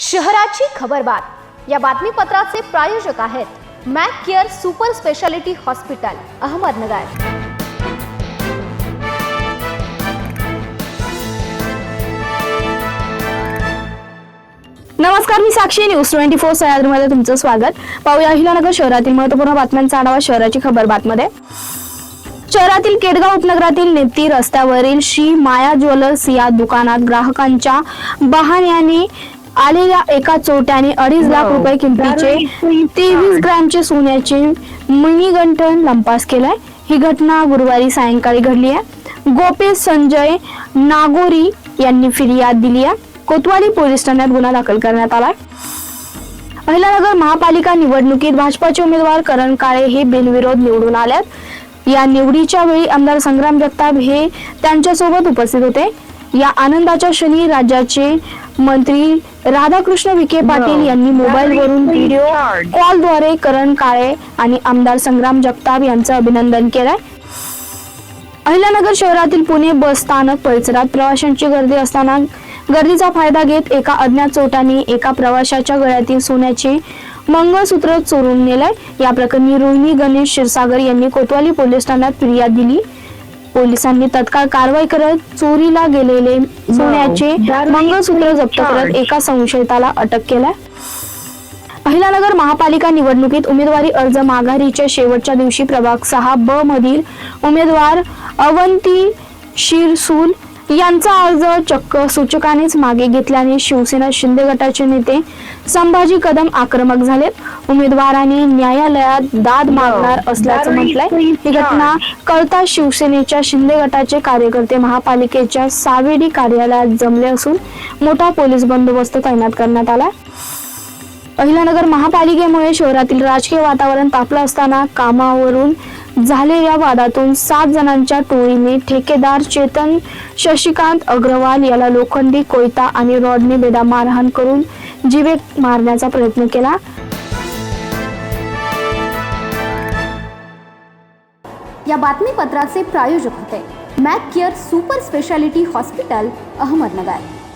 शहराची खबरबात या बातमीपत्राचे प्रायोजक आहेत Mac care super speciality hospital Ahmednagar. नमस्कार मी साक्षी. न्यूज ट्वेंटी फोर सह्याद्रीमध्ये तुमचं स्वागत. पाहूया अहिलानगर शहरातील महत्त्वपूर्ण बातम्यांचा आढावा शहराची खबर बातमध्ये. शहरातील केडगाव उपनगरातील नेती रस्त्यावरील श्री माया ज्वेलर्स या दुकानात ग्राहकांच्या बहाण्याने आलेल्या एका चोट्याने अडीच लाख रुपये किमतीचे तेवीस ग्रॅमचे सोन्याचे मणिगंठन लंपास केलाय. ही घटना गुरुवारी सायंकाळी घडली आहे. गोपेश संजय नागोरी यांनी फिर्याद दिली आहे. कोतवाली पोलीस ठाण्यात गुन्हा दाखल करण्यात आलाय. अहिलानगर महापालिका निवडणुकीत भाजपाचे उमेदवार करण काळे हे बिनविरोध निवडून आल्यात. या निवडीच्या वेळी आमदार संग्राम जगताप हे त्यांच्यासोबत उपस्थित होते. या आनंदाच्या क्षणी राज्याचे मंत्री राधाकृष्ण विखे पाटील यांनी मोबाईलवरून व्हिडिओ कॉलद्वारे करण काळे आणि आमदार संग्राम जगताप यांचं अभिनंदन केलंय. अहिल्यानगर शहरातील पुणे बस स्थानक परिसरात प्रवाशांची गर्दी असताना गर्दीचा फायदा घेत एका अज्ञात चोटाने एका प्रवाशाच्या गळ्यातील सोन्याचे मंगळसूत्र चोरून नेलंय. या प्रकरणी रोहिणी गणेश क्षीरसागर यांनी कोतवाली पोलीस ठाण्यात फिर्याद दिली. पोलिसांनी तत्काळ कारवाई करत चोरीला गेलेले सोन्याचे मंगळसूत्र जप्त करत एका संशयिताला अटक केलाय. अहिलानगर महापालिका निवडणुकीत उमेदवारी अर्ज माघारीच्या शेवटच्या दिवशी प्रभाग सहा ब मधील उमेदवार अवंती शिरसूल यांचा अर्ज चक्क सूचकानेच मागे घेतल्याने शिवसेना शिंदे गटाचे नेते संभाजी कदम आक्रमक झालेत. उमेदवाराने न्यायालयात दाद मागणार असल्याचं म्हटलंय. ही घटना कळता शिवसेनेच्या शिंदे गटाचे कार्यकर्ते महापालिकेच्या सावेडी कार्यालयात जमले असून मोठा पोलीस बंदोबस्त तैनात करण्यात आला अहिलानगर महापालिकेमुळे शहरातील राजकीय वातावरण तापलं असताना कामावरून झालेल्या वादातून सात जणांच्या टोळीने ठेकेदार चेतन शशिकांत अग्रवाल याला लोखंडी कोयता आणि रॉडने बेदा मारहाण करून जीवे मारण्याचा प्रयत्न केला. या बातमीपत्राचे प्रायोजक होते. Mac care super speciality hospital Ahmednagar.